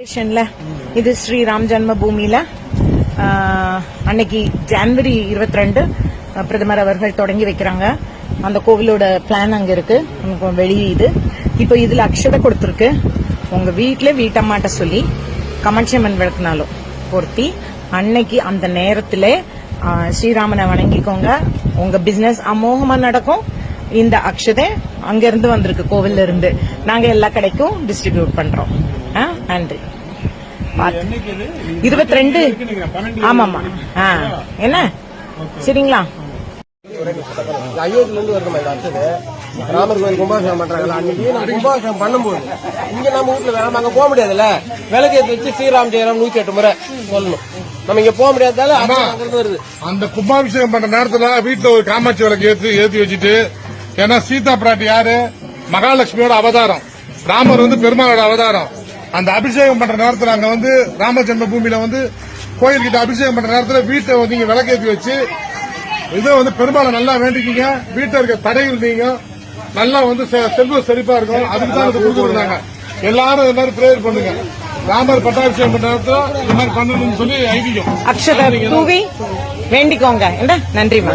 ஸ்டேஷன்ல இது ஸ்ரீ ராம் ஜன்ம பூமியில அன்னைக்கு ஜனவரி இருபத்தி ரெண்டு பிரதமர் அவர்கள் தொடங்கி வைக்கிறாங்க. அந்த கோவிலோட பிளான் அங்க இருக்கு. நமக்கு வெளியே இது. இப்போ இதுல அக்ஷதை கொடுத்துருக்கு. உங்க வீட்டுல வீட்டம்மாட்ட சொல்லி கமட்சியம்மன் விளக்குனாலும் பொருத்தி அன்னைக்கு அந்த நேரத்துல ஸ்ரீராமனை வணங்கிக்கோங்க. உங்க பிசினஸ் அமோகமா நடக்கும். இந்த அக்ஷதை அங்கிருந்து வந்திருக்கு கோவில்ல இருந்து. நாங்க எல்லா கடைக்கும் டிஸ்ட்ரிபியூட் பண்றோம். நன்றி. இருபத்தி ரெண்டு ஆமாமா ஆ, என்ன? சரிங்களா? அயோத்தியில இருந்து வருது இந்த அடுத்தது ராமர் கோயில் கும்பாபிஷேகம் பண்றாங்கல்ல அன்னைக்கு நம்ம கும்பாபிஷேகம் பண்ணும்போது இங்க நம்ம வீட்டுல நம்ம அங்க போக முடியாதுல்ல? விளக்கு ஏத்தி வச்சு ஸ்ரீராம் ஜெயராம் நூத்தி எட்டு முறை சொல்லணும். நம்ம இங்க போக முடியாதால அங்க இருந்து வருது. அந்த கும்பாபிஷேகம் பண்ற நேரத்துல வீட்டுல ஒரு காமாட்சி விளக்கு ஏத்தி ஏத்தி வச்சுட்டு ஏன்னா சீதா பிராட்டி யாரு? மகாலட்சுமியோட அவதாரம். ராமர் வந்து பெருமாளோட அவதாரம். அந்த அபிஷேகம் பண்ற நேரத்துல அங்க வந்து ராம ஜென்ம பூமியில வந்து கோயில்கிட்ட அபிஷேகம் பண்ற நேரத்துல வீட்டை நீங்க விளக்கேத்தி வச்சு இதை வந்து பெருமாளை நல்லா வேண்டிக்கிங்க. வீட்டுல இருக்க தடைகள் நீங்க நல்லா வந்து செ- செல்வ செழிப்பா இருக்கும் அதுக்கு தான் இது கொடுத்துருந்தாங்க. எல்லாரும் இது மாதிரி பிரேயர் பண்ணுங்க. ராமர் பட்டாபிஷேகம் பண்ற நேரத்துல இந்த மாதிரி பண்ணணும்னு சொல்லி ஐதீகம். அக்ஷதை தூவி வேண்டிக்கோங்க. என்ன? நன்றிமா